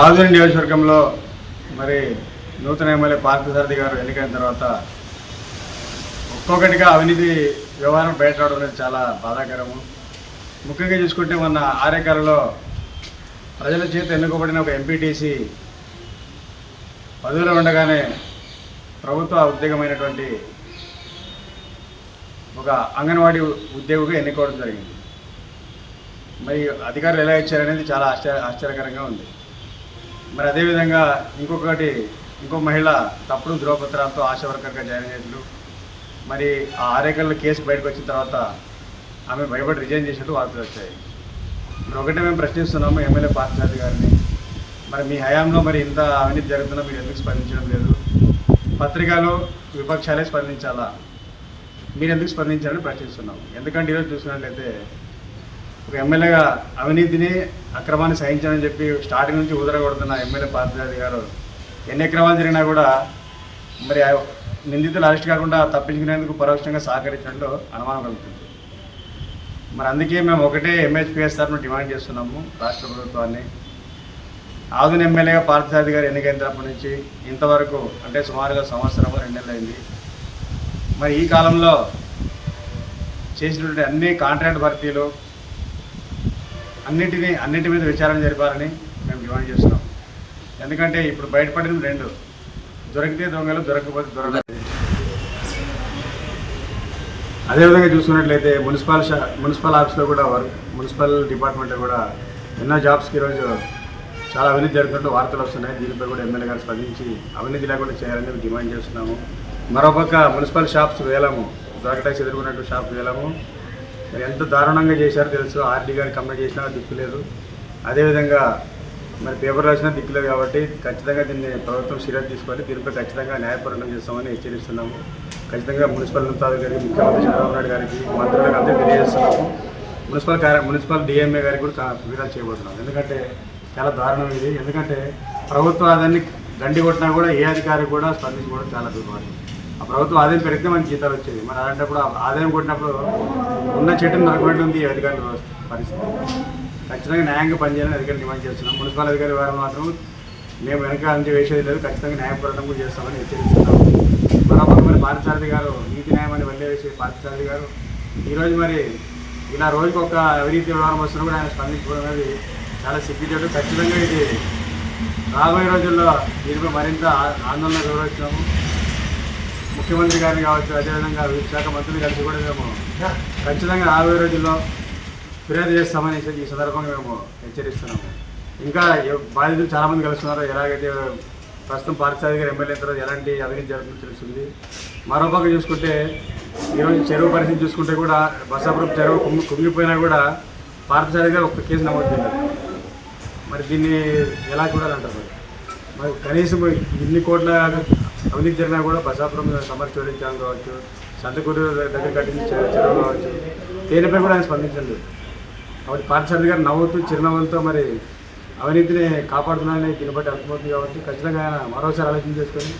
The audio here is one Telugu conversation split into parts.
ఆధునిక నియోజకవర్గంలో మరి నూతన ఎమ్మెల్యే పార్థసారథి గారు ఎన్నికైన తర్వాత ఒక్కొక్కటిగా అవినీతి వ్యవహారం బయట రావడం అనేది చాలా బాధాకరము. ముఖ్యంగా చూసుకుంటే మొన్న ఆరేకాలలో ప్రజల చేత ఎన్నుకోబడిన ఒక ఎంపీటీసీ పదవిలో ఉండగానే ప్రభుత్వ ఉద్యోగమైనటువంటి ఒక అంగన్వాడీ ఉద్యోగిగా ఎన్నుకోవడం జరిగింది. మరి అధికారులు ఎలా ఇచ్చారనేది చాలా ఆశ్చర్య ఆశ్చర్యకరంగా ఉంది. మరి అదేవిధంగా ఇంకొకటి ఇంకో మహిళ తప్పుడు ధ్రువపత్రాలతో ఆశా వర్కర్గా జాయిన్ అయ్యేట్లు మరి ఆ ఆరేకల్లో కేసు బయటకు వచ్చిన తర్వాత ఆమె భయపడి రిజైన్ చేసినట్టు వార్తలు వచ్చాయి. మరి ఒకటే మేము ప్రశ్నిస్తున్నాము ఎమ్మెల్యే పార్థసారథి గారిని. మరి మీ హయాంలో మరి ఇంత అవినీతి జరుగుతున్నా మీరు ఎందుకు స్పందించడం లేదు? పత్రికలో విపక్షాలే స్పందించాలా? మీరు ఎందుకు స్పందించాలని ప్రశ్నిస్తున్నాం ఎందుకంటే ఈరోజు చూసినట్లయితే ఒక ఎమ్మెల్యేగా అవినీతిని అక్రమాన్ని సహించాలని చెప్పి స్టార్టింగ్ నుంచి ఉదరగొడుతున్న ఎమ్మెల్యే పార్థసారథి గారు ఎన్ని అక్రమాలు జరిగినా కూడా మరి నిందితులు అరెస్ట్ కాకుండా తప్పించుకునేందుకు పరోక్షంగా సహకరించినట్లు అనుమానం కలుగుతుంది. మరి అందుకే మేము ఒకటే ఎంహెచ్పిఎస్ తరఫున డిమాండ్ చేస్తున్నాము రాష్ట్ర ప్రభుత్వాన్ని. ఆధున ఎమ్మెల్యేగా పార్థసారథి గారు ఎన్నికైనప్పటి నుంచి ఇంతవరకు అంటే సుమారుగా సంవత్సరం రెండు నెలలు అయింది మరి ఈ కాలంలో చేసినటువంటి అన్ని కాంట్రాక్ట్ భర్తీలు అన్నిటినీ అన్నిటి మీద విచారణ జరిపాలని మేము డిమాండ్ చేస్తున్నాం. ఎందుకంటే ఇప్పుడు బయటపడిన రెండు. దొరికితే దొంగలు దొరకకపోతే దొరకదు అదేవిధంగా చూసుకున్నట్లయితే మున్సిపల్ షా మున్సిపల్ ఆఫీస్లో కూడా వర్క్ మున్సిపల్ డిపార్ట్మెంట్లో కూడా ఎన్నో జాబ్స్కి ఈరోజు చాలా అవినీతి జరుగుతుంటే వార్తలు వస్తున్నాయి. దీనిపై కూడా ఎమ్మెల్యే గారు స్పందించి అవినీతి లేకుండా చేయాలని మేము డిమాండ్ చేస్తున్నాము. మరోపక్క మున్సిపల్ షాప్స్ వేలము దొరకటానికి ఎదుర్కొన్నట్టు షాప్ వేలము మరి ఎంత దారుణంగా చేశారో తెలుసు. ఆర్డీ గారు కంప్లైంట్ చేసినా దిక్కు లేదు. అదేవిధంగా మరి పేపర్ రాసినా దిక్కు లేదు కాబట్టి ఖచ్చితంగా దీన్ని ప్రభుత్వం సీరియస్ తీసుకొని దీనిపై ఖచ్చితంగా న్యాయపరణం చేస్తామని హెచ్చరిస్తున్నాము. ఖచ్చితంగా మున్సిపల్ ఉన్నతాధికారికి ముఖ్యమంత్రి చంద్రబాబు నాయుడు గారికి మంత్రులకు అందరూ తెలియజేస్తున్నాము. మున్సిపల్ కార్య మున్సిపల్ డిఎంఏ గారికి కూడా కా- చేయబోతున్నాం. ఎందుకంటే చాలా దారుణం ఇది. ఎందుకంటే ప్రభుత్వ అదాన్ని గండి కొట్టినా కూడా ఏ అధికారి కూడా స్పందించుకోవడం చాలా దుర్మార్గం. ఆ ప్రభుత్వం ఆదాయం పెరిగితే మనకి జీతాలు వచ్చేది మరి అలాంటప్పుడు ఆదాయం కొట్టినప్పుడు ఉన్న చెట్టును నరకబడి ఉంది అధికారుల వ్యవస్థ పరిస్థితి. ఖచ్చితంగా న్యాయంగా పనిచేయాలని అధికారులు డిమాండ్ చేస్తున్నాం మున్సిపల్ అధికారి వారు మాత్రం మేము వెనక అంతే వేసేది లేదు ఖచ్చితంగా న్యాయపోరాటం కూడా చేస్తామని హెచ్చరిస్తున్నాం. మరొక మరి పార్థసారథి గారు నీతి న్యాయం అని వెళ్ళే వేసే పార్థసారథి గారు ఈరోజు మరి ఇలా రోజుకి ఒక అవినీతి వ్యవహారం వస్తున్నా కూడా ఆయన స్పందించుకోవడం అనేది చాలా సిగ్గుచేటు. ఖచ్చితంగా ఇది రాబోయే రోజుల్లో దీనిపై మరింత ఆందోళన వివరిస్తున్నాము ముఖ్యమంత్రి గారిని కావచ్చు అదేవిధంగా వివిధ శాఖ మంత్రులు కలిసి కూడా మేము ఖచ్చితంగా రాబోయే రోజుల్లో ఫిర్యాదు చేస్తామని ఈ సందర్భంగా మేము హెచ్చరిస్తున్నాము. ఇంకా బాధితులు చాలామంది కలుస్తున్నారు. ఎలాగైతే ప్రస్తుతం పారిశ్రామిక ఎమ్మెల్యే తర్వాత ఎలాంటి అభివృద్ధి జరుగుతుందో తెలుస్తుంది. మరోపక్క చూసుకుంటే ఈరోజు చెరువు పరిస్థితి చూసుకుంటే కూడా బసాపురం చెరువు కుంగి కుంగిపోయినా కూడా పారిశ్రామిక ఒక కేసు నమోదు చేయలేదు. మరి దీన్ని ఎలా చూడాలంటారు? మరి? మరి కనీసం ఇన్ని కోట్ల అవినీతి జరిగినా కూడా బసాపురం సమర్ చోరించాం కావచ్చు సంతకూరు దగ్గర కట్టించిన చెరువు కావచ్చు దేనిపై కూడా ఆయన స్పందించండి కాబట్టి పార్థసారథి గారు నవ్వుతూ చిరునవ్వులతో మరి అవినీతిని కాపాడుతున్నారని దీన్ని బట్టి అర్థమవుతుంది కాబట్టి ఖచ్చితంగా ఆయన మరోసారి ఆలోచన చేసుకొని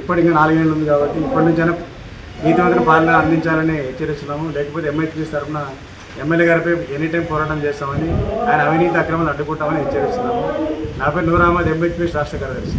ఇప్పటి ఇంకా నాలుగేళ్ళు ఉంది కాబట్టి ఇప్పటి నుంచైనా నీతివంతుల పాలన అందించాలని హెచ్చరిస్తున్నాము. లేకపోతే ఎంఐసీ తరఫున ఎమ్మెల్యే గారిపై ఎనీ టైం పోరాటం చేస్తామని ఆయన అవినీతి అక్రమాలు అడ్డుకుంటామని హెచ్చరిస్తున్నాము. నాపై నూరామద్ నూర్ రాష్ట్ర కార్యదర్శి.